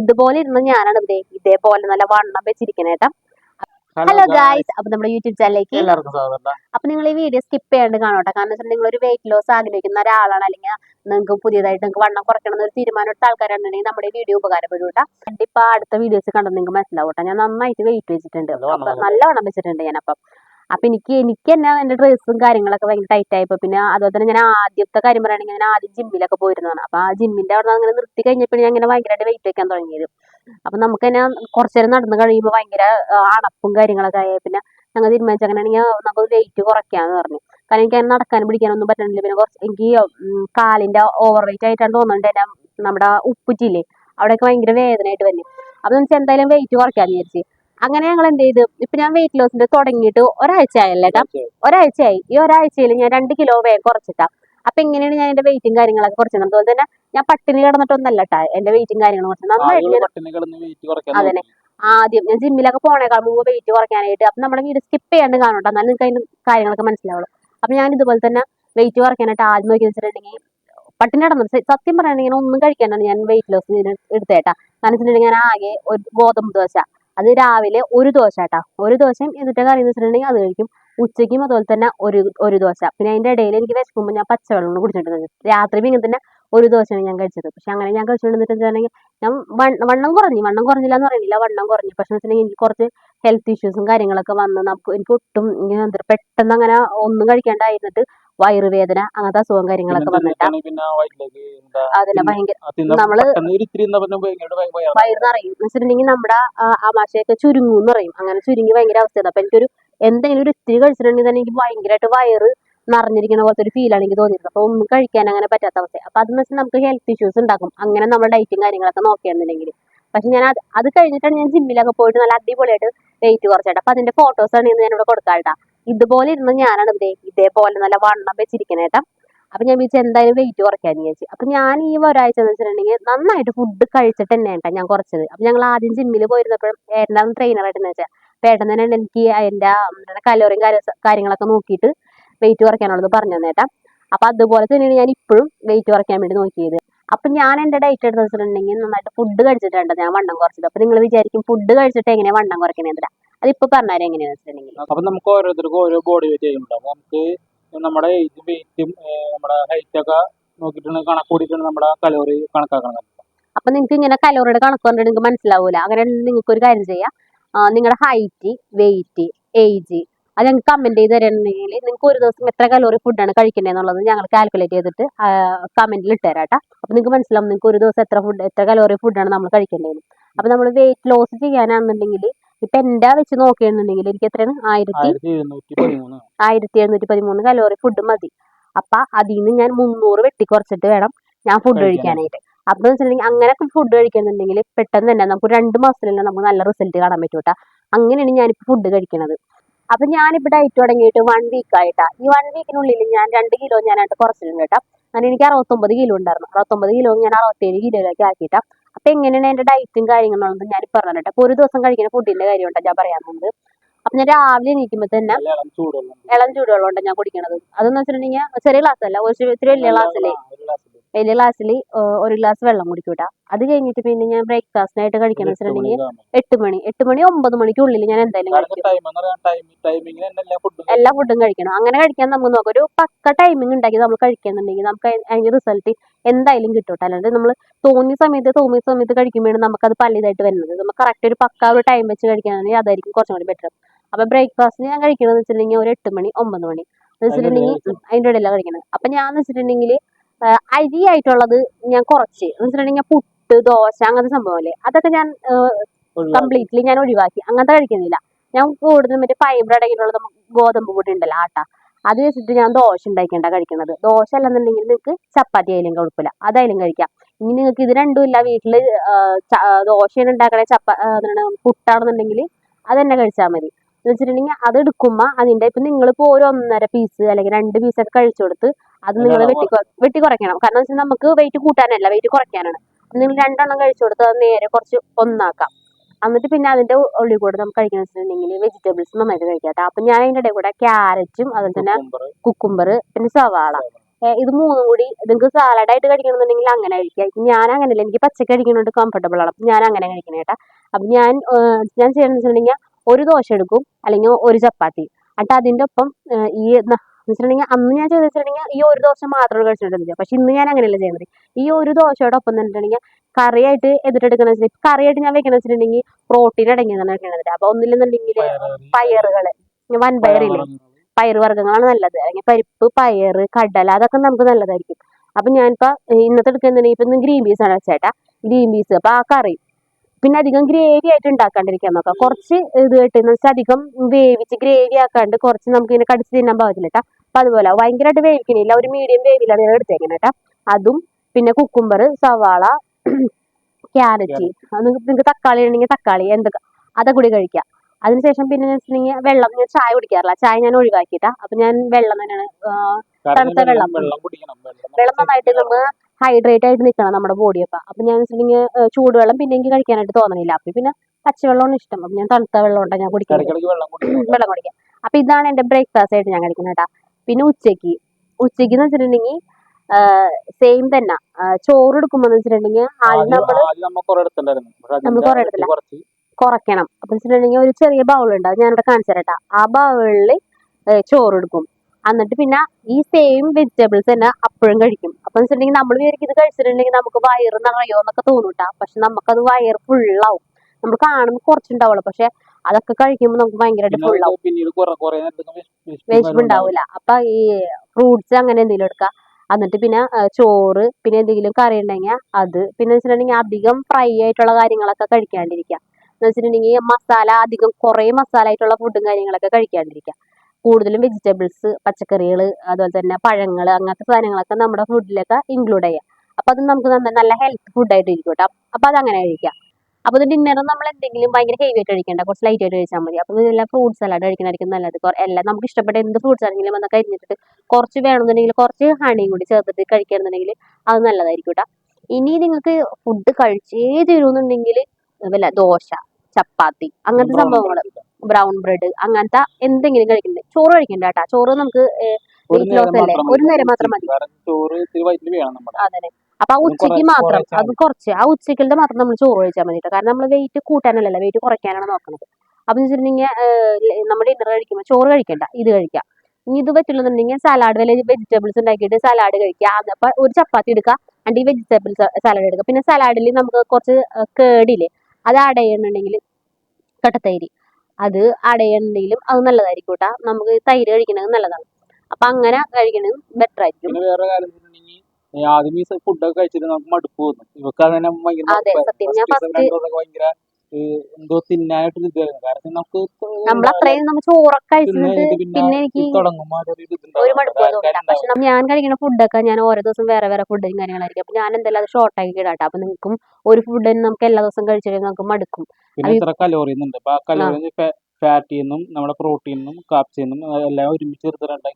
ഇതുപോലെ ഇരുന്ന് ഞാനാണ് ഇവിടെ ഇതേപോലെ നല്ല വണ്ണം വെച്ചിരിക്കണേട്ടാ ഹലോ ഗായ്സ് അപ്പൊ നമ്മുടെ യൂട്യൂബ് ചാനലിലേക്ക് അപ്പൊ നിങ്ങൾ ഈ വീഡിയോ സ്കിപ്പ് ചെയ്യാണ്ട് കാണോട്ടെ കാരണം വെച്ചാൽ നിങ്ങൾ ഒരു വെയിറ്റ് ലോസ് ആഗ്രഹിക്കുന്ന ഒരാളാണ്. അല്ലെങ്കിൽ നിങ്ങൾക്ക് പുതിയതായിട്ട് നിങ്ങൾക്ക് വണ്ണം കുറയ്ക്കണം എന്നൊരു തീരുമാനം എടുത്ത ആൾക്കാരാണെന്നുണ്ടെങ്കിൽ നമ്മുടെ വീഡിയോ ഉപകാരപ്പെടും കേട്ടോ കണ്ടിപ്പോ അടുത്ത വീഡിയോസ് കണ്ടാൽ നിങ്ങൾക്ക് മനസ്സിലാവും ഞാൻ നന്നായിട്ട് വെയിറ്റ് വെച്ചിട്ടുണ്ട്. നല്ല വണ്ണം വെച്ചിട്ടുണ്ട്. ഞാൻ അപ്പൊ എനിക്ക് എനിക്ക് തന്നെ എന്റെ ഡ്രസ്സും കാര്യങ്ങളൊക്കെ ഭയങ്കര ടൈറ്റ് ആയപ്പോ പിന്നെ അതുപോലെ തന്നെ ഞാൻ ആദ്യത്തെ കാര്യം പറയുകയാണെങ്കിൽ ഞാൻ ആദ്യം ജിമ്മിലൊക്കെ പോയിരുന്നതാണ്. അപ്പൊ ആ ജിമ്മിന്റെ അവിടെ അങ്ങനെ നിർത്തി കഴിഞ്ഞപ്പോൾ ഞാൻ ഇങ്ങനെ ഭയങ്കരമായിട്ട് വെയിറ്റ് വെക്കാൻ തുടങ്ങിയത്. അപ്പൊ നമുക്ക് തന്നെ കുറച്ചു നേരം നടന്നു കഴിയുമ്പോൾ ഭയങ്കര അണപ്പും കാര്യങ്ങളൊക്കെ ആയി. പിന്നെ ഞങ്ങൾ തീരുമാനിച്ചു അങ്ങനെയാണെങ്കിൽ നമുക്ക് വെയിറ്റ് കുറയ്ക്കാന്ന് പറഞ്ഞു. കാരണം എനിക്ക് അങ്ങനെ നടക്കാനും പിടിക്കാനൊന്നും പറ്റുന്നില്ല പിന്നെ കുറച്ച് എനിക്ക് കാലിന്റെ ഓവർ വെയിറ്റ് ആയിട്ടാണ് തോന്നുന്നുണ്ട്. എന്നെ നമ്മുടെ ഉപ്പുറ്റില്ലേ അവിടെയൊക്കെ ഭയങ്കര വേദനയായിട്ട് വന്നു. അപ്പൊ നമുക്ക് എന്തായാലും വെയിറ്റ് കുറയ്ക്കാന്ന് വിചാരിച്ചു. അങ്ങനെ ഞങ്ങൾ എന്ത് ചെയ്തു? ഇപ്പൊ ഞാൻ വെയിറ്റ് ലോസിന്റെ തുടങ്ങിയിട്ട് ഒരാഴ്ച ആയല്ലേ ട്ടാ. ഒരാഴ്ചയായി. ഈ ഒരാഴ്ചയിൽ ഞാൻ രണ്ട് കിലോ വേഗം കുറച്ചിട്ടാ. അപ്പൊ എങ്ങനെയാണ് ഞാൻ എന്റെ വെയിറ്റും കാര്യങ്ങളൊക്കെ കുറച്ചത്. അതുപോലെ തന്നെ ഞാൻ പട്ടിണി കിടന്നിട്ടൊന്നല്ല ട്ടാ. എന്റെ വെയിറ്റും കാര്യങ്ങളും കുറച്ച് നന്നായിട്ട് ഞാൻ പട്ടിണി വെയിറ്റ് കുറയ്ക്കാൻ അതന്നെ. ആദ്യം ഞാൻ ജിമ്മിലൊക്കെ പോണേക്കാൾ മുമ്പ് വെയിറ്റ് കുറയ്ക്കാനായിട്ട് അപ്പൊ നമ്മുടെ വീട് സ്കിപ്പ് ചെയ്യാണ്ട് കാണട്ടോ എന്നാലും നിങ്ങൾക്ക് അതിന്റെ കാര്യങ്ങളൊക്കെ മനസ്സിലാവുള്ളൂ. അപ്പൊ ഞാൻ ഇതുപോലെ തന്നെ വെയിറ്റ് കുറയ്ക്കാനായിട്ട് ആദ്യം നോക്കി വെച്ചിട്ടുണ്ടെങ്കിൽ പട്ടിണി കിടന്നു സത്യം പറയുകയാണെങ്കിൽ ഒന്നും കഴിക്കാനാണ് ഞാൻ വെയിറ്റ് ലോസ് എടുത്തേട്ടാ കാരണം വെച്ചിട്ടുണ്ടെങ്കിൽ ഞാൻ ആകെ ഒരു ഗോതമ്പ് ദോശ. അത് രാവിലെ ഒരു ദോശ കേട്ടോ ഒരു ദോശയും എന്നിട്ട് കറി എന്ന് വെച്ചിട്ടുണ്ടെങ്കിൽ അത് കഴിക്കും. ഉച്ചയ്ക്കും അതുപോലെ തന്നെ ഒരു ഒരു ദോശ. പിന്നെ അതിന്റെ ഇടയിൽ എനിക്ക് വിശക്കുമ്പോൾ ഞാൻ പച്ചവെള്ളം കുടിച്ചിട്ടുണ്ട്. രാത്രി ഇങ്ങനെ തന്നെ ഒരു ദോശയാണ് ഞാൻ കഴിച്ചത്. പക്ഷെ അങ്ങനെ ഞാൻ കഴിച്ചുകൊണ്ടിരുന്നിട്ട് വെച്ചിട്ടുണ്ടെങ്കിൽ ഞാൻ വണ്ണം വണ്ണം കുറഞ്ഞു. വണ്ണം കുറഞ്ഞില്ല എന്ന് പറയുന്നില്ല. വണ്ണം കുറഞ്ഞു. പക്ഷെ വെച്ചിട്ടുണ്ടെങ്കിൽ എനിക്ക് കുറച്ച് ഹെൽത്ത് ഇഷ്യൂസും കാര്യങ്ങളൊക്കെ വന്ന് നമുക്ക് എനിക്ക് ഒട്ടും ഇങ്ങനെ പെട്ടെന്ന് അങ്ങനെ ഒന്നും കഴിക്കാണ്ടായിരുന്നിട്ട് വയറുവേദന അങ്ങനത്തെ അസുഖം കാര്യങ്ങളൊക്കെ വന്നിട്ടാ. അതിനെ ഭയങ്കര നമ്മൾ വയറ് നിറയും. എന്ന് വെച്ചിട്ടുണ്ടെങ്കിൽ നമ്മുടെ ആമാശയൊക്കെ ചുരുങ്ങും എന്ന് പറയും. അങ്ങനെ ചുരുങ്ങി ഭയങ്കര അവസ്ഥയാണ്. അപ്പൊ എനിക്കൊരു എന്തെങ്കിലും ഒരു ഇത്തിരി കഴിച്ചിട്ടുണ്ടെങ്കിൽ തന്നെ എനിക്ക് ഭയങ്കരമായിട്ട് വയറ് നിറഞ്ഞിരിക്കുന്ന പോലത്തെ ഒരു ഫീലാണ് എനിക്ക് തോന്നിയിരുന്നത് അപ്പൊ ഒന്നും കഴിക്കാൻ അങ്ങനെ പറ്റാത്ത അവസ്ഥ അപ്പൊ അതെന്ന് വെച്ചാൽ നമുക്ക് ഹെൽത്ത് ഇഷ്യൂസ് ഉണ്ടാക്കും. അങ്ങനെ നമ്മൾ ഡയറ്റും കാര്യങ്ങളൊക്കെ നോക്കിയെന്നുണ്ടെങ്കിൽ പക്ഷെ ഞാൻ അത് അത് കഴിഞ്ഞിട്ടാണ് ഞാൻ ജിമ്മിലൊക്കെ പോയിട്ട് നല്ല അടിപൊളിയായിട്ട് വെയിറ്റ് കുറച്ചായിട്ട് അപ്പൊ അതിന്റെ ഫോട്ടോസാണ് ഇന്ന് ഞാനിവിടെ കൊടുക്കാട്ടാ ഇതുപോലെ ഇരുന്ന് ഞാനാണ് ഇവിടെ ഇതേപോലെ നല്ല വണ്ണം വെച്ചിരിക്കണേട്ടാ അപ്പൊ ഞാൻ വിചാരിച്ചു എന്തായാലും വെയിറ്റ് കുറയ്ക്കാന്ന് വിചാരിച്ചു. അപ്പൊ ഞാൻ ഈ ഒരാഴ്ച എന്ന് വെച്ചിട്ടുണ്ടെങ്കിൽ നന്നായിട്ട് ഫുഡ് കഴിച്ചിട്ട് തന്നെ തന്നെയാണ് ഞാൻ കുറച്ചത്. അപ്പൊ ഞങ്ങൾ ആദ്യം ജിമ്മിൽ പോയിരുന്നപ്പോഴും ഏട്ടനാണ് ട്രെയിനറായിട്ട് വെച്ചാൽ അപ്പൊ ഏട്ടൻ തന്നെ എനിക്ക് അതിന്റെ കലോറിയും കാര്യങ്ങളൊക്കെ നോക്കിയിട്ട് വെയിറ്റ് കുറയ്ക്കാനുള്ളത് പറഞ്ഞു തന്നേട്ടാ. അപ്പൊ അതുപോലെ തന്നെയാണ് ഞാൻ ഇപ്പോഴും വെയിറ്റ് കുറയ്ക്കാൻ വേണ്ടി നോക്കിയത്. അപ്പൊ ഞാൻ എന്റെ ഡയറ്റ് എടുത്ത് വെച്ചിട്ടുണ്ടെങ്കിൽ നന്നായിട്ട് ഫുഡ് കഴിച്ചിട്ടുണ്ട് ഞാൻ വണ്ണം കുറച്ചത്. അപ്പൊ നിങ്ങൾ വിചാരിക്കും ഫുഡ് കഴിച്ചിട്ട് എങ്ങനെയാ വണ്ണം കുറയ്ക്കണേന്നില്ല അതിപ്പോ പറഞ്ഞാൽ എങ്ങനെയാണെന്ന് വെച്ചിട്ടുണ്ടെങ്കിൽ? അപ്പൊ നമുക്ക് ഓരോരുത്തർക്കും ഓരോ ബോഡി വെയിറ്റ് ചെയ്യുന്നുണ്ട് അപ്പൊ നമുക്ക് നമ്മുടെ ഏജ് വെയിറ്റും നമ്മുടെ ഹൈറ്റ് ഒക്കെ നോക്കിയിട്ടാണ് കണക്ക് കൂടിയിട്ടാണ് നമ്മുടെ കലോറി കണക്കാക്കണം അപ്പൊ നിങ്ങൾക്ക് ഇങ്ങനെ കലോറിയുടെ കണക്ക് പറഞ്ഞിട്ട് നിങ്ങൾക്ക് മനസ്സിലാവൂല. അങ്ങനെ നിങ്ങൾക്ക് ഒരു കാര്യം ചെയ്യാം. നിങ്ങളുടെ ഹൈറ്റ് വെയിറ്റ് ഏജ് അത് ഞങ്ങൾക്ക് കമന്റ് ചെയ്ത് തരണമെങ്കിൽ നിങ്ങൾക്ക് ഒരു ദിവസം എത്ര കലോറി ഫുഡാണ് കഴിക്കേണ്ടതെന്നുള്ളത് ഞങ്ങൾ കാൽക്കുലേറ്റ് ചെയ്തിട്ട് കമന്റിൽ ഇട്ടുതരാട്ടാ അപ്പൊ നിങ്ങൾക്ക് മനസ്സിലാവും നിങ്ങൾക്ക് ഒരു ദിവസം എത്ര ഫുഡ് എത്ര കലോറി ഫുഡാണ് നമ്മൾ കഴിക്കേണ്ടത് അപ്പൊ നമ്മൾ വെയിറ്റ് ലോസ് ചെയ്യാനാണെന്നുണ്ടെങ്കിൽ ഇപ്പൊ എന്റെ വെച്ച് നോക്കുകയാണെന്നുണ്ടെങ്കിൽ എനിക്ക് എത്രയാണ്? ആയിരത്തി ആയിരത്തി എഴുന്നൂറ്റി പതിമൂന്ന് കലോറി ഫുഡ് മതി. അപ്പൊ അതിൽ നിന്ന് ഞാൻ മുന്നൂറ് വെട്ടി കുറച്ചിട്ട് വേണം ഞാൻ ഫുഡ്. കഴിക്കാനായിട്ട്. അപ്പൊ വെച്ചിട്ടുണ്ടെങ്കിൽ അങ്ങനെ ഫുഡ് കഴിക്കുന്നുണ്ടെങ്കിൽ പെട്ടെന്ന് തന്നെ നമുക്ക് രണ്ട് മാസത്തിലല്ല നമുക്ക് നല്ല റിസൾട്ട് കാണാൻ പറ്റും കേട്ടോ അങ്ങനെയാണ് ഞാനിപ്പോ ഫുഡ് കഴിക്കണത്. അപ്പൊ ഞാനിപ്പോ ഡയറ്റ് തുടങ്ങിയിട്ട് വൺ വീക്ക് ആയിട്ടാ. ഈ വൺ വീക്കിനുള്ളിൽ ഞാൻ രണ്ട് കിലോ ഞാനായിട്ട് കുറച്ചിട്ടുണ്ട് കേട്ടോ അങ്ങനെ എനിക്ക് അറുപത്തൊമ്പത് കിലോ ഉണ്ടായിരുന്നു. അറുപത്തൊമ്പത് കിലോ ഞാൻ അറുപത്തേഴ് കിലോയിലേക്ക് ആക്കിയിട്ടാ. അപ്പൊ എങ്ങനെയാണ് എന്റെ ഡയറ്റും കാര്യങ്ങളും ഞാൻ പറഞ്ഞു കേട്ടോ. അപ്പൊ ഒരു ദിവസം കഴിക്കുന്ന ഫുഡിന്റെ കാര്യമുണ്ടോ ഞാൻ പറയാൻ പോകുന്നത്. അപ്പൊ ഞാൻ രാവിലെ എണീക്കുമ്പോ തന്നെ ഇളം ചൂടുവെള്ളം ഉണ്ടോ ഞാൻ കുടിക്കണത്. അതെന്ന് വെച്ചിട്ടുണ്ടെങ്കിൽ ചെറിയ ഗ്ലാസ് അല്ല ഒരു ഇത്തിരി വലിയ ഗ്ലാസ്സിൽ വലിയ ഗ്ലാസ്സിൽ ഒരു ഗ്ലാസ് വെള്ളം കുടിക്കൂട്ടാ. അത് കഴിഞ്ഞിട്ട് പിന്നെ ഞാൻ ബ്രേക്ക്ഫാസ്റ്റിനായിട്ട് കഴിക്കണം മണി വെച്ചിട്ടുണ്ടെങ്കിൽ എട്ട് മണി എട്ട് മണി ഒമ്പത് മണിക്കുള്ളിൽ ഞാൻ എന്തായാലും കഴിക്കും. എല്ലാ ഫുഡും കഴിക്കണം. അങ്ങനെ കഴിക്കാൻ നമുക്ക് നോക്കാം. ഒരു പക്ക ടൈമിംഗ് ഉണ്ടാക്കി നമ്മൾ കഴിക്കുന്നുണ്ടെങ്കിൽ നമുക്ക് അതി- അതിന്റെ റിസൾട്ട് എന്തായാലും കിട്ടും അല്ലാണ്ട് നമ്മൾ തോന്നിയ സമയത്ത് തോന്നിയ സമയത്ത് കഴിക്കുമ്പോഴാണ് അത് പല്ലിതായിട്ട് വരുന്നത്. നമുക്ക് കറക്റ്റ് ഒരു പക്ക ഒരു ടൈം വെച്ച് കഴിക്കുകയാണെങ്കിൽ അതായിരിക്കും കുറച്ചും കൂടി ബെറ്റർ അപ്പൊ ബ്രേക്ക്ഫാസ്റ്റ് ഞാൻ കഴിക്കണമെന്ന് വെച്ചിട്ടുണ്ടെങ്കിൽ ഒരു എട്ട് മണി ഒമ്പത് മണി. എന്ന് വെച്ചിട്ടുണ്ടെങ്കിൽ. അതിന്റെ ഇടയിലാണ് കഴിക്കുന്നത് അപ്പൊ ഞാൻ വെച്ചിട്ടുണ്ടെങ്കിൽ അരി ആയിട്ടുള്ളത് ഞാൻ കുറച്ച്. എന്ന് വെച്ചിട്ടുണ്ടെങ്കിൽ പുട്ട് ദോശ അങ്ങനത്തെ സംഭവമല്ലേ? അതൊക്കെ ഞാൻ കംപ്ലീറ്റ്ലി ഞാൻ ഒഴിവാക്കി. അങ്ങനത്തെ കഴിക്കുന്നില്ല. ഞാൻ കൂടുതലും മറ്റേ ഫൈബർ അടങ്ങിയിട്ടുള്ളത് ഗോതമ്പ് പൊടി ഉണ്ടല്ലോ ആട്ട. അത് വെച്ചിട്ട് ഞാൻ ദോശ ഉണ്ടാക്കിയിട്ടാണ് കഴിക്കുന്നത്. ദോശ അല്ലെന്നുണ്ടെങ്കിൽ നിങ്ങൾക്ക് ചപ്പാത്തി ആയാലും കുഴപ്പമില്ല. അതായാലും കഴിക്കാം. ഇനി നിങ്ങൾക്ക് ഇത് രണ്ടും ഇല്ല. വീട്ടിൽ ദോശയാണ് ഉണ്ടാക്കണേ ചപ്പാ പുട്ടാണെന്നുണ്ടെങ്കിൽ അത് തന്നെ കഴിച്ചാൽ മതി. എന്ന് വെച്ചിട്ടുണ്ടെങ്കിൽ അത് എടുക്കുമ്പോൾ അതിന്റെ ഇപ്പൊ നിങ്ങളിപ്പോ ഒരു ഒന്നര പീസ് അല്ലെങ്കിൽ രണ്ട് പീസ് ഒക്കെ കഴിച്ചു കൊടുത്ത് അത് നിങ്ങൾ വെട്ടി വെട്ടി കുറയ്ക്കണം. കാരണം വെച്ചാൽ നമുക്ക് വെയിറ്റ് കൂട്ടാനല്ല വെയിറ്റ് കുറയ്ക്കാനാണ്. നിങ്ങൾ രണ്ടെണ്ണം കഴിച്ചു കൊടുത്ത് അത് നേരെ കുറച്ച് ഒന്നാക്കാം. എന്നിട്ട് പിന്നെ അതിന്റെ ഉള്ളിൽ കൂടെ നമുക്ക് കഴിക്കാൻ വെച്ചിട്ടുണ്ടെങ്കിൽ വെജിറ്റബിൾസ് നന്നായിട്ട് കഴിക്കാം. അപ്പൊ ഞാൻ അതിന്റെ ഇടയിൽ കൂടെ ക്യാരറ്റും അതുപോലെ തന്നെ കുക്കുംബർ പിന്നെ സവാള. ഇത് മൂന്നും കൂടി നിങ്ങൾക്ക് സാലഡ് ആയിട്ട് കഴിക്കണമെന്നുണ്ടെങ്കിൽ അങ്ങനെ കഴിക്കാം. ഞാൻ അങ്ങനെയല്ല എനിക്ക് പച്ചക്കറി കഴിക്കുന്നതുകൊണ്ട് കംഫർട്ടബിൾ ആണ്. അപ്പൊ ഞാൻ അങ്ങനെ കഴിക്കണേട്ടാ അപ്പൊ ഞാൻ ഞാൻ ചെയ്യണമെന്ന് വെച്ചിട്ടുണ്ടെങ്കിൽ ഒരു ദോശ എടുക്കും അല്ലെങ്കിൽ ഒരു ചപ്പാത്തി. എന്നിട്ട് അതിന്റെ ഒപ്പം ഈ വെച്ചിട്ടുണ്ടെങ്കിൽ അന്ന് ഞാൻ ചെയ്ത് വെച്ചിട്ടുണ്ടെങ്കിൽ ഈ ഒരു ദോശ മാത്രമേ കഴിച്ചിട്ടുണ്ടെങ്കിൽ പക്ഷെ ഇന്ന് ഞാൻ അങ്ങനെയല്ല ചെയ്യുന്നത്. ഈ ഒരു ദോശയോടൊപ്പം തന്നിട്ടുണ്ടെങ്കിൽ കറിയായിട്ട് എതിരെടുക്കുന്ന വെച്ചാൽ കറിയായിട്ട് ഞാൻ വെക്കുന്ന വെച്ചിട്ടുണ്ടെങ്കിൽ പ്രോട്ടീൻ അടങ്ങിയതാണ് വെക്കണത്. അപ്പൊ ഒന്നില്ലെന്നുണ്ടെങ്കിൽ പയറുകൾ വൻപയറില്ലേ പയർ വർഗങ്ങളാണ് നല്ലത്. അല്ലെങ്കിൽ പരിപ്പ് പയർ കടല അതൊക്കെ നമുക്ക് നല്ലതായിരിക്കും. അപ്പൊ ഞാനിപ്പോ ഇന്നത്തെ എടുക്കുന്നുണ്ടെങ്കിൽ ഇപ്പൊ ഇന്ന് ഗ്രീൻ പീസ് ആണ് വെച്ചേട്ടാ ഗ്രീൻ പീസ്. അപ്പൊ ആ കറി പിന്നെ അധികം ഗ്രേവി ആയിട്ട് ഉണ്ടാക്കാണ്ടിരിക്കാൻ നോക്കാം. കുറച്ച് ഇത് കിട്ടുന്ന വെച്ചാൽ അധികം വേവിച്ച് ഗ്രേവി ആക്കാണ്ട് കുറച്ച് നമുക്ക് ഇങ്ങനെ കടിച്ച് തിന്നാൻ പാകത്തില്ല കേട്ടാ അപ്പൊ അതുപോലെ ഭയങ്കരമായിട്ട് വേവിക്കണില്ല. ഒരു മീഡിയം വേവിലാണ് ഞാൻ എടുത്തേക്കുന്നത് കേട്ടാ അതും പിന്നെ കുക്കുംബർ സവാള ക്യാരറ്റ് അത് നിങ്ങൾക്ക് തക്കാളി ഉണ്ടെങ്കിൽ തക്കാളി എന്തൊക്കെ അതൊക്കെ കൂടി കഴിക്കാം. അതിനുശേഷം പിന്നെ വെച്ചിട്ടുണ്ടെങ്കിൽ വെള്ളം ഞാൻ ചായ കുടിക്കാറില്ല. ചായ ഞാൻ ഒഴിവാക്കിയിട്ടാ. അപ്പൊ ഞാൻ വെള്ളം തന്നെയാണ് തണുത്ത വെള്ളം. വെള്ളം നന്നായിട്ട് നമ്മൾ ഹൈഡ്രേറ്റ് ആയിട്ട് നിൽക്കണം നമ്മുടെ ബോഡി അപ്പൊ അപ്പം ഞാൻ വെച്ചിട്ടുണ്ടെങ്കിൽ ചൂടുവെള്ളം പിന്നെ എനിക്ക് കഴിക്കാനായിട്ട് തോന്നണില്ല. അപ്പൊ പിന്നെ പച്ചവെള്ളമാണ് ഇഷ്ടം. അപ്പൊ ഞാൻ തണുത്ത വെള്ളം ഉണ്ടാ ഞാൻ കുടിക്കാൻ വെള്ളം കുടിക്കാം. അപ്പൊ ഇതാണ് എന്റെ ബ്രേക്ക്ഫാസ്റ്റ് ആയിട്ട് ഞാൻ കഴിക്കുന്നത് കേട്ടാ. പിന്നെ ഉച്ചയ്ക്ക് ഉച്ചയ്ക്ക് എന്ന് വെച്ചിട്ടുണ്ടെങ്കിൽ സെയിം തന്നെ. ചോറ് എടുക്കുമ്പോൾ വെച്ചിട്ടുണ്ടെങ്കിൽ നമ്മൾ കുറെ എടുത്തില്ല. കുറയ്ക്കണം. അപ്പൊ വെച്ചിട്ടുണ്ടെങ്കിൽ ഒരു ചെറിയ ബൗൾ ഉണ്ട്. അത് ഞാനിവിടെ കാണിച്ചു തരട്ടാ ആ ബൗളിൽ ചോറ് എടുക്കും. എന്നിട്ട് പിന്നെ ഈ സെയിം വെജിറ്റബിൾസ് തന്നെ അപ്പോഴും കഴിക്കും. അപ്പൊ വെച്ചിട്ടുണ്ടെങ്കിൽ നമ്മൾ വിചാരിക്കും ഇത് കഴിച്ചിട്ടുണ്ടെങ്കിൽ നമുക്ക് വയറ് നിറയോ എന്നൊക്കെ തോന്നൂട്ടാ. പക്ഷെ നമുക്കത് വയറ് ഫുള്ളാവും നമ്മൾ കാണുമ്പോൾ കുറച്ചുണ്ടാവുള്ളൂ. പക്ഷെ അതൊക്കെ കഴിക്കുമ്പോൾ നമുക്ക് ഭയങ്കരമായിട്ട് ഫുള്ളാവും ഉണ്ടാവില്ല അപ്പൊ ഈ ഫ്രൂട്ട്സ് അങ്ങനെ എന്തെങ്കിലും എടുക്കുക എന്നിട്ട് പിന്നെ ചോറ് പിന്നെ എന്തെങ്കിലും കറി ഉണ്ടെങ്കിൽ അത്. പിന്നെ വെച്ചിട്ടുണ്ടെങ്കിൽ അധികം ഫ്രൈ ആയിട്ടുള്ള കാര്യങ്ങളൊക്കെ കഴിക്കാണ്ടിരിക്കുക. എന്ന് വെച്ചിട്ടുണ്ടെങ്കിൽ മസാല അധികം കുറേ മസാല ആയിട്ടുള്ള ഫുഡും കാര്യങ്ങളൊക്കെ കഴിക്കാണ്ടിരിക്കുക. കൂടുതലും വെജിറ്റബിൾസ് പച്ചക്കറികൾ അതുപോലെ തന്നെ പഴങ്ങൾ അങ്ങനത്തെ സാധനങ്ങളൊക്കെ നമ്മുടെ ഫുഡിലൊക്കെ ഇൻക്ലൂഡ് ചെയ്യാം. അപ്പൊ അത് നമുക്ക് നല്ല ഹെൽത്ത് ഫുഡ് ആയിട്ട് ഇരിക്കും കേട്ടോ അപ്പൊ അത് അങ്ങനെ കഴിക്കാം. അപ്പൊ ഡിന്നർ നമ്മൾ എന്തെങ്കിലും ഭയങ്കര ഹെവി ആയിട്ട് കഴിക്കേണ്ട. കുറച്ച് ലൈറ്റ് ആയിട്ട് കഴിച്ചാൽ മതി. അപ്പൊ ഇതെല്ലാം ഫ്രൂട്ട്സ് സലാഡ് കഴിക്കുന്നതായിരിക്കും നല്ലത്. എല്ലാം നമുക്ക് ഇഷ്ടപ്പെട്ട എന്ത് ഫ്രൂട്ട്സ് ആണെങ്കിലും അതൊക്കെ അരിഞ്ഞിട്ട് കുറച്ച് വേണമെന്നുണ്ടെങ്കിൽ കുറച്ച് ഹണിയും കൂടി ചേർത്തിട്ട് കഴിക്കുകയാണെന്നുണ്ടെങ്കിൽ അത് നല്ലതായിരിക്കും കേട്ടോ ഇനി നിങ്ങൾക്ക് ഫുഡ് കഴിച്ചേ തീരുന്നുണ്ടെങ്കിൽ വല്ല ദോശ ചപ്പാത്തി അങ്ങനത്തെ സംഭവങ്ങൾ. ബ്രൗൺ ബ്രെഡ് അങ്ങനത്തെ എന്തെങ്കിലും കഴിക്കണ്ടേ? ചോറ് കഴിക്കണ്ട കേട്ടാ. ചോറ് നമുക്ക് അല്ലേ? മാത്രം ഒരു നേരം മാത്രം മതി. അതെ അപ്പൊ ആ ഉച്ചയ്ക്ക് ഉച്ചയ്ക്ക് മാത്രം അത് കുറച്ച്. ആ ഉച്ചക്കലത്തെ മാത്രം നമ്മൾ ചോറ് കഴിച്ചാൽ മതി കേട്ടോ. കാരണം നമ്മൾ വെയിറ്റ് കൂട്ടാനല്ലല്ലോ. വെയിറ്റ് കുറയ്ക്കാനാണ് നോക്കുന്നത് അപ്പൊ വെച്ചിട്ടുണ്ടെങ്കിൽ നമ്മുടെ ഡിന്നർ കഴിക്കുമ്പോൾ ചോറ് കഴിക്കണ്ട. ഇത് കഴിക്കാം. ഇനി ഇത് പറ്റില്ലെന്നുണ്ടെങ്കിൽ സലാഡ് വല്ല വെജിറ്റബിൾസ് ഉണ്ടാക്കിയിട്ട് സലാഡ് കഴിക്കുക അപ്പൊ ഒരു ചപ്പാത്തി എടുക്കുക ആൻഡ് ഈ വെജിറ്റബിൾസ് സലാഡ് എടുക്കുക പിന്നെ സലാഡിൽ നമുക്ക് കുറച്ച് കേടില്ലേ അത് ആഡ് ചെയ്യുന്നുണ്ടെങ്കിൽ കട്ടത്തൈര് അത് അടയുണ്ടെങ്കിലും അത് നല്ലതായിരിക്കും കേട്ടാ നമുക്ക് തൈര് കഴിക്കണത് നല്ലതാണ്. അപ്പൊ അങ്ങനെ കഴിക്കണത് ബെറ്റർ ആയിരിക്കും. വേറെ കാര്യം വെച്ചിട്ടുണ്ടെങ്കിൽ ഈ ആദ്യം ഈ ഫുഡൊക്കെ കഴിച്ചിട്ട് നമുക്ക് മടുപ്പ് തോന്നും. ഇവക്ക് അതന്നെ ഭയങ്കര അതെ, സത്യം. ഞാൻ First ഭയങ്കര ഈ എന്തോ തിന്നായിട്ടൊരു ഇതായിരുന്നു കാരണം നമുക്ക് നമ്മളത്രയും നമ്മൾ ചോറൊക്കെ തിന്ന് കഴിച്ചിട്ട് കഴിഞ്ഞിട്ട് പിന്നെ എനിക്ക് ഒരു. പക്ഷെ ഞാൻ കഴിക്കുന്ന ഫുഡൊക്കെ ഞാൻ ഓരോ ദിവസം വേറെ വേറെ ഫുഡും കാര്യങ്ങളായിരിക്കും. അപ്പൊ ഞാൻ എന്തായാലും അത് ഷോർട്ട് ആക്കി കേട്ടോ അപ്പൊ നിങ്ങൾക്കും ഒരു ഫുഡ് തന്നെ നമുക്ക് എല്ലാ ദിവസവും കഴിച്ചു കഴിഞ്ഞാൽ നമുക്ക് മടുക്കും. പിന്നെ ഇത്ര കലോറി ഉണ്ട് അപ്പൊ ആ കലോറി ഫാറ്റിന്നും നമ്മുടെ പ്രോട്ടീനും കാപ്സിന്നും എല്ലാം ഒരുമിച്ച്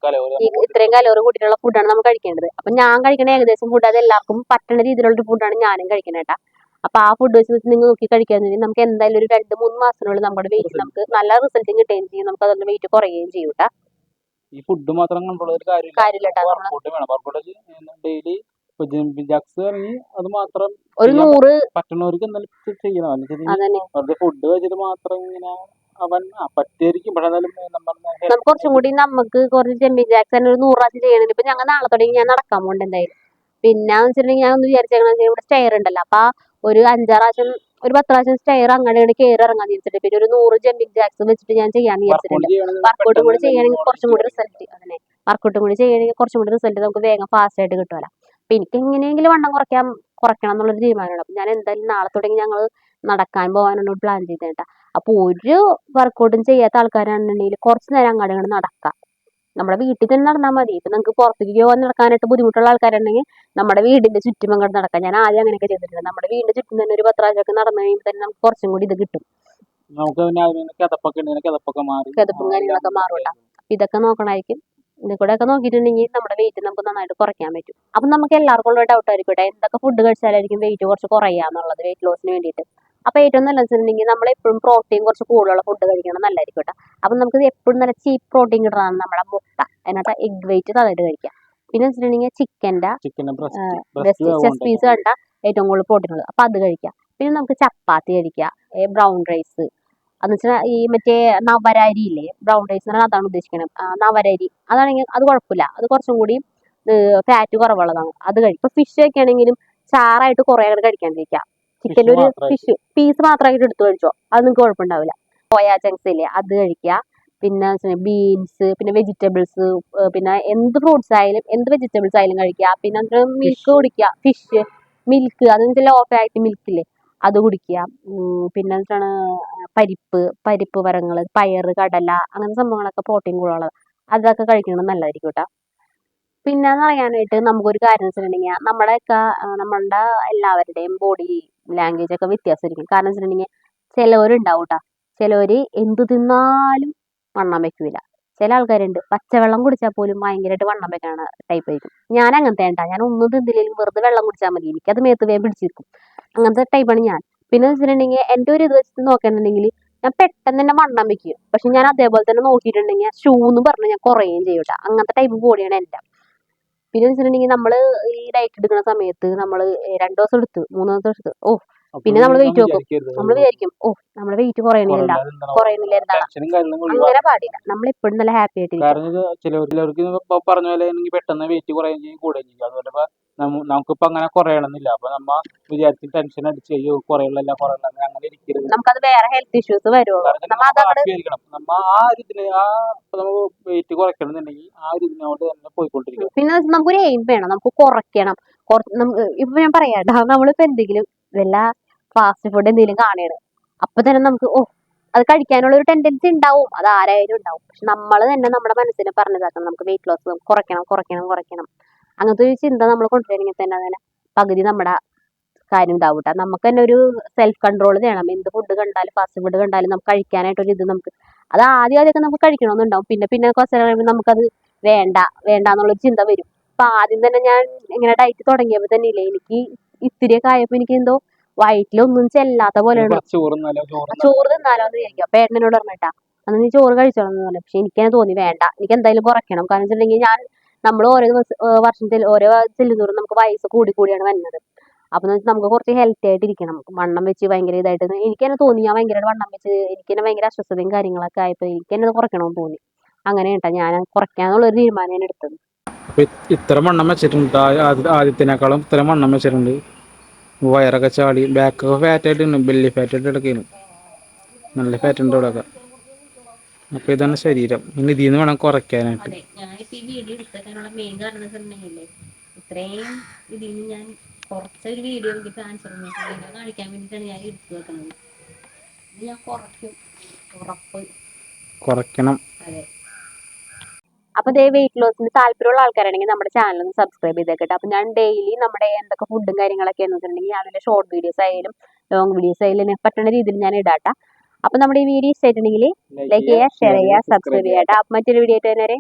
കലോറി ഇത്രയും കലോറി കൂട്ടിയിട്ടുള്ള ഫുഡാണ് നമ്മൾ കഴിക്കേണ്ടത്. അപ്പൊ ഞാൻ കഴിക്കുന്ന ഏകദേശം ഫുഡ് അത് എല്ലാവർക്കും പറ്റുന്ന രീതിയിലുള്ള ഫുഡാണ് ഞാനും കഴിക്കുന്നത് കേട്ടാ അപ്പൊ ആ ഫുഡ് വെച്ച് വെച്ച് നിങ്ങൾ നോക്കി കഴിക്കുകയാണെങ്കിൽ നമുക്ക് എന്തായാലും ഒരു രണ്ട് മൂന്ന് മാസത്തിനുള്ളിൽ നമ്മുടെ വെയിറ്റ്. നമുക്ക് നല്ല റിസൾട്ടും കിട്ടുകയും ചെയ്യും. നമുക്ക് അതുകൊണ്ട് വെയിറ്റ് കുറയുകയും ചെയ്യും ഈ ഫുഡ് മാത്രം കണ്ടുള്ള ഒരു കാര്യമില്ല. ഡെയിലി ജക്സ് ഇറങ്ങി അത് മാത്രം നൂറ് എന്തായാലും ചെയ്യണം. അതന്നെ. വെറുതെ ഫുഡ് വെച്ചിട്ട് മാത്രം ഇങ്ങനെ അവൻ പറ്റിയായിരിക്കും കുറച്ചും കൂടി നമുക്ക് കുറച്ച് ജമ്പി ജാക്സ് ഒരു നൂറ് പ്രാവശ്യം ചെയ്യണമെങ്കിൽ ഇപ്പൊ ഞങ്ങൾ നാളെ തുടങ്ങി ഞാൻ നടക്കാൻ പോകണ്ട എന്തായാലും. പിന്നെ വെച്ചിട്ടുണ്ടെങ്കിൽ ഞാൻ ഒന്ന് വിചാരിച്ചേക്കണെന്ന് ഇവിടെ സ്റ്റെയർ ഉണ്ടല്ലോ. അപ്പൊ ഒരു അഞ്ചാറ് പ്രാവശ്യം ഒരു പത്ത് പ്രാവശ്യം സ്റ്റെയർ അങ്ങോട്ട് ഇങ്ങോട്ട് കയറി ഇറങ്ങാൻ വിചാരിച്ചിട്ട് പിന്നെ ഒരു നൂറ് ജമ്പിങ് ജാക്സും വെച്ചിട്ട് ഞാൻ ചെയ്യാന്ന് വിചാരിച്ചിട്ടുണ്ട്. വർക്കൗട്ടും കൂടി ചെയ്യണമെങ്കിൽ കുറച്ചും കൂടി റിസൾട്ട് അതന്നെ. വർക്കൗട്ടും കൂടി ചെയ്യണമെങ്കിൽ കുറച്ചും കൂടി റിസൾട്ട് നമുക്ക് വേഗം ഫാസ്റ്റ് ആയിട്ട് കിട്ടുമല്ലോ അപ്പൊ എനിക്ക് എങ്ങനെയെങ്കിലും വണ്ണം കുറയ്ക്കാൻ കുറയ്ക്കണം എന്നുള്ളൊരു തീരുമാനമാണ് അപ്പൊ ഞാൻ എന്തായാലും നാളെ തുടങ്ങി ഞങ്ങൾ നടക്കാൻ പോകാനാണ് പ്ലാൻ ചെയ്തേട്ടാ. അപ്പൊ ഒരു വർക്കൗട്ടും ചെയ്യാത്ത ആൾക്കാരാണെന്നുണ്ടെങ്കിൽ കുറച്ച് നേരം അങ്ങോട്ട് ഇങ്ങോട്ട് നടക്കാം. നമ്മുടെ വീട്ടിൽ തന്നെ നടന്നാൽ മതി. ഇപ്പൊ നമുക്ക് പുറത്തേക്ക് പോകാൻ നടക്കാനായിട്ട് ബുദ്ധിമുട്ടുള്ള ആൾക്കാരുണ്ടെങ്കിൽ നമ്മുടെ വീടിന്റെ ചുറ്റും അങ്ങോട്ട് നടക്കാം. ഞാൻ ആദ്യം അങ്ങനെയൊക്കെ ചെയ്തിട്ടുണ്ട്. നമ്മുടെ വീടിന്റെ ചുറ്റും തന്നെ ഒരു പത്രാഴ്ചയൊക്കെ നടന്നു കഴിയുമ്പോൾ തന്നെ നമുക്ക് കുറച്ചും കൂടി ഇത് കിട്ടും. നമുക്ക് കിതപ്പും കാര്യങ്ങളൊക്കെ മാറും. ഇതൊക്കെ നോക്കണമായിരിക്കും. ഇതിൽ കൂടെ ഒക്കെ നോക്കിയിട്ടുണ്ടെങ്കിൽ നമ്മുടെ വെയിറ്റ് നമുക്ക് നന്നായിട്ട് കുറയ്ക്കാൻ പറ്റും. അപ്പം നമുക്ക് എല്ലാവർക്കും ഉള്ള ഡൗട്ട് ആയിരിക്കട്ടെ എന്തൊക്കെ ഫുഡ് കഴിച്ചാലായിരിക്കും വെയിറ്റ് കുറച്ച് കുറയുക എന്നുള്ളത് വെയിറ്റ് ലോസിന് വേണ്ടിയിട്ട്? അപ്പൊ ഏറ്റവും നല്ലത് വെച്ചിട്ടുണ്ടെങ്കിൽ നമ്മൾ എപ്പോഴും പ്രോട്ടീൻ കുറച്ച് കൂടുതലുള്ള ഫുഡ് കഴിക്കണം. നല്ലതായിരിക്കും കേട്ടോ. അപ്പം നമുക്ക് എപ്പോഴും നല്ല ചീപ്പ് പ്രോട്ടീൻ കിട്ടണം നമ്മുടെ മുട്ട. അതിനകത്ത് എഗ് വെയിറ്റ് തലയിട്ട് കഴിക്കാം. പിന്നെ വെച്ചിട്ടുണ്ടെങ്കിൽ ചിക്കന്റെ ചെസ്റ്റ് പീസ് കണ്ട ഏറ്റവും കൂടുതൽ പ്രോട്ടീൻ ഉള്ളത്. അപ്പം അത് കഴിക്കാം. പിന്നെ നമുക്ക് ചപ്പാത്തി കഴിക്കാം. ബ്രൗൺ റൈസ് അതെന്ന് വെച്ചാൽ ഈ മറ്റേ നവരരി ഇല്ലേ? ബ്രൗൺ റൈസ് എന്ന് പറഞ്ഞാൽ അതാണ് ഉദ്ദേശിക്കുന്നത് നവരരി. അതാണെങ്കിൽ അത് കുഴപ്പമില്ല. അത് കുറച്ചും കൂടി ഫാറ്റ് കുറവുള്ളതാണ്. അത് കഴിക്കും ഇപ്പൊ ഫിഷ് ഒക്കെ ആണെങ്കിലും ചാറായിട്ട് കുറേ അങ്ങോട്ട് ചിക്കന്റെ ഒരു. ഫിഷ് പീസ് മാത്രമായിട്ട് എടുത്ത് കഴിച്ചോ? അത് നിങ്ങൾക്ക് കുഴപ്പമുണ്ടാവില്ല. സോയാ ചങ്ക്സ് ഇല്ലേ അത് കഴിക്കുക. പിന്നെ ബീൻസ് പിന്നെ വെജിറ്റബിൾസ് പിന്നെ എന്ത് ഫ്രൂട്ട്സ് ആയാലും എന്ത് വെജിറ്റബിൾസ് ആയാലും കഴിക്കുക. പിന്നെ മിൽക്ക് കുടിക്ക കുടിക്കുക. ഫിഷ് മിൽക്ക് അതെന്ന് ലോ ഫാറ്റ് മിൽക്ക് ഇല്ലേ അത് കുടിക്കുക. പിന്നെ എന്താണ് പരിപ്പ് പരിപ്പ് വരങ്ങൾ പയർ കടല അങ്ങനത്തെ സംഭവങ്ങളൊക്കെ പ്രോട്ടീൻ കൂടുതലുള്ളത്. അതൊക്കെ കഴിക്കുന്നത് നല്ലതായിരിക്കും കേട്ടോ. പിന്നെ പറയാനായിട്ട് നമുക്കൊരു കാര്യം വെച്ചിട്ടുണ്ടെങ്കിൽ നമ്മുടെയൊക്കെ നമ്മളുടെ എല്ലാവരുടെയും ബോഡി ലാംഗ്വേജ് ഒക്കെ വ്യത്യാസമായിരിക്കും. കാരണം വെച്ചിട്ടുണ്ടെങ്കിൽ ചിലവരുണ്ടാവും കേട്ടോ ചിലവർ എന്ത് തിന്നാലും വണ്ണം വെക്കൂല. ചില ആൾക്കാരുണ്ട്. പച്ചവെള്ളം കുടിച്ചാൽ പോലും ഭയങ്കരമായിട്ട് വണ്ണം വെക്കണ ടൈപ്പ് ആയിരിക്കും. ഞാൻ അങ്ങനത്തെ ഉണ്ടാ ഞാൻ ഒന്നും തിന്നില്ലെങ്കിലും വെറുതെ വെള്ളം കുടിച്ചാൽ മതി. എനിക്കത് മേത്ത് വേഗം പിടിച്ചിരിക്കും അങ്ങനത്തെ ടൈപ്പാണ് ഞാൻ. പിന്നെ വെച്ചിട്ടുണ്ടെങ്കിൽ എന്റെ ഒരു ഇത് വെച്ചിട്ട് നോക്കുകയാണെന്നുണ്ടെങ്കിൽ ഞാൻ പെട്ടെന്ന് തന്നെ വണ്ണം വെക്കും. പക്ഷെ ഞാൻ അതേപോലെ തന്നെ നോക്കിയിട്ടുണ്ടെങ്കിൽ ഷൂ എന്ന് പറഞ്ഞ് ഞാൻ കുറയുകയും ചെയ്യൂട്ടാ അങ്ങനത്തെ ടൈപ്പ് ബോഡിയാണ് എന്റെ. പിന്നെ വെച്ചിട്ടുണ്ടെങ്കിൽ നമ്മൾ ഈ ഡയറ്റ് എടുക്കുന്ന സമയത്ത് നമ്മൾ രണ്ടു ദിവസം എടുത്ത് മൂന്ന് ദിവസം എടുത്ത് ഓ പിന്നെ നമ്മൾ വെയിറ്റ് നോക്കും. നമ്മൾ വിചാരിക്കും ഓ നമ്മുടെ വെയിറ്റ് കുറയണില്ല കുറയുന്നില്ല എന്താണ്? ഒഴിവാക്കും. അങ്ങനെ പാടില്ല. നമ്മൾ എപ്പോഴും നല്ല ഹാപ്പി ചിലവർ ചിലവർക്ക് പറഞ്ഞ പോലെ പെട്ടെന്ന് വെയിറ്റ് കുറയുകയും കൂടുകയും ചെയ്യും. അതുപോലെ നമുക്കിപ്പോ അങ്ങനെ കുറയണമെന്നില്ല അപ്പൊ നമ്മ വിചാരിച്ച് ടെൻഷൻ അടിച്ച് അയ്യോ കുറയുള്ള കുറയുള്ള അങ്ങനെ ഇരിക്കരുത്. നമുക്കത് വേറെ ഹെൽത്ത് ഇഷ്യൂസ് വരുമോ നമ്മ ആ ഒരു ഇതിന് ആ നമുക്ക് വെയിറ്റ് കുറയ്ക്കണമെന്നുണ്ടെങ്കിൽ ആ ഒരു ഇതിനോട് തന്നെ പോയിക്കൊണ്ടിരിക്കും പിന്നെ നമുക്ക് നമുക്കൊരു എയിം വേണം നമുക്ക് കുറയ്ക്കണം. ഇപ്പൊ ഞാൻ പറയാട്ടാ നമ്മളിപ്പോ എന്തെങ്കിലും വല്ല ഫാസ്റ്റ് ഫുഡ് എന്തെങ്കിലും കാണുകയാണ്. അപ്പൊ തന്നെ നമുക്ക് ഓ അത് കഴിക്കാനുള്ള ഒരു ടെൻഡൻസി ഉണ്ടാവും. അത് ആരായാലും ഉണ്ടാവും. പക്ഷെ നമ്മൾ തന്നെ നമ്മുടെ മനസ്സിനെ പറഞ്ഞതാക്കണം. നമുക്ക് വെയിറ്റ് ലോസ് കുറയ്ക്കണം കുറയ്ക്കണം കുറയ്ക്കണം. അങ്ങനത്തെ ഒരു ചിന്ത നമ്മൾ കൊണ്ടുവരണമെങ്കിൽ തന്നെ അങ്ങനെ പകുതി നമ്മുടെ കാര്യം ഇതാവും കേട്ടോ നമുക്ക് തന്നെ ഒരു സെൽഫ് കൺട്രോൾ ചെയ്യണം എന്ത് ഫുഡ് കണ്ടാലും ഫാസ്റ്റ് ഫുഡ് കണ്ടാലും നമുക്ക് കഴിക്കാനായിട്ട് ഒരു ഇത് നമുക്ക് അത് ആദ്യം ആദ്യമൊക്കെ നമുക്ക് കഴിക്കണമെന്നുണ്ടാവും. പിന്നെ പിന്നെ കുറച്ച് കഴിയുമ്പോൾ നമുക്കത് വേണ്ട വേണ്ട എന്നുള്ളൊരു ചിന്ത വരും. അപ്പൊ ആദ്യം തന്നെ ഞാൻ ഇങ്ങനെ ഡയറ്റ് തുടങ്ങിയപ്പോൾ തന്നെ ഇല്ലേ എനിക്ക് ഇത്തിരിയൊക്കെ ആയപ്പോൾ എനിക്ക് എന്തോ വയറ്റിലൊന്നും ചെല്ലാത്ത കുറച്ച് ചോറ് തിന്നാലോ? എന്ന് വിചാരിക്കും അപ്പൊ എണ്ണനോട് പറഞ്ഞിട്ടാ അന്ന് നീ ചോറ് കഴിച്ചോളാം എന്ന് പറഞ്ഞു. പക്ഷെ എനിക്ക് തന്നെ തോന്നി വേണ്ട എനിക്ക് എന്തായാലും കുറയ്ക്കണം. കാരണം വെച്ചിട്ടുണ്ടെങ്കിൽ ഞാൻ നമ്മൾ ഓരോ ദിവസം വർഷത്തിൽ ഓരോ ചെല്ലുന്നോറും നമുക്ക് വയസ്സ് കൂടി കൂടിയാണ് വരുന്നത് അപ്പൊ നമുക്ക് കുറച്ച് ഹെൽത്തി ആയിട്ട് ഇരിക്കണം. വണ്ണം വെച്ച് ഭയങ്കര ഇതായിട്ട് എനിക്ക് തന്നെ തോന്നി ഞാൻ ഭയങ്കര വണ്ണം വെച്ച് എനിക്ക് തന്നെ ഭയങ്കര അസ്വസ്ഥതയും കാര്യങ്ങളൊക്കെ ആയപ്പോൾ എനിക്ക് തന്നെ കുറയ്ക്കണമെന്ന് തോന്നി. അങ്ങനെ കേട്ടോ ഞാൻ കുറയ്ക്കാന്നുള്ളൊരു തീരുമാനം ഞാൻ എടുത്തത്. ഇത്ര വണ്ണം വെച്ചിട്ടുണ്ട്. ആദ്യത്തിനേക്കാളും ഇത്ര വണ്ണം വെച്ചിട്ടുണ്ട്. വയറൊക്കെ ചാടി ബാക്കൊക്കെ ഫാറ്റ് ആയിട്ടുണ്ട് ബെല്ലി ഫാറ്റ് ആയിട്ട് കിടക്കുന്നു നല്ല ഫാറ്റ് ഉണ്ട് ഇവിടെ അപ്പൊ ഇതാണ് ശരീരം. ഇനി ഇതിൽ നിന്ന് വേണം കുറയ്ക്കാനായിട്ട്. അതെ ഞാനിപ്പോ ഈ വീഡിയോ എടുത്തേക്കാനുള്ള മെയിൻ കാരണം വെച്ചിട്ടുണ്ടെങ്കിലേ ഇത്രയും ഇതിൽ നിന്ന് ഞാൻ കുറച്ചൊരു വീഡിയോ എനിക്ക് കാണിച്ചു തന്നു കാണിക്കാൻ വേണ്ടിയിട്ടാണ് ഞാൻ എടുത്തു വെക്കുന്നത്. ഇത് ഞാൻ കുറയ്ക്കും. ഉറപ്പ്. കുറയ്ക്കണം. അതെ. അപ്പൊ ദേ വെയിറ്റ് ലോസിന് താല്പര്യമുള്ള ആൾക്കാരാണെങ്കിൽ നമ്മുടെ ചാനൽ ഒന്ന് സബ്സ്ക്രൈബ് ചെയ്തേക്കട്ടെ അപ്പൊ ഞാൻ ഡെയിലി നമ്മുടെ എന്തൊക്കെ ഫുഡും കാര്യങ്ങളൊക്കെ എന്ന് വെച്ചിട്ടുണ്ടെങ്കിൽ ഷോർട്ട് വീഡിയോസ് ആയാലും ലോങ് വീഡിയോസ് ആയാലും പറ്റുന്ന രീതിയിൽ ഞാൻ ഇടാട്ടാ. അപ്പൊ നമ്മുടെ ഈ വീഡിയോ ഇഷ്ടമായിട്ടുണ്ടെങ്കിൽ ലൈക്ക് ചെയ്യുക ഷെയർ ചെയ്യുക സബ്സ്ക്രൈബ് ചെയ്യാം കേട്ടോ മറ്റൊരു വീഡിയോ ആയിട്ട് വരെ.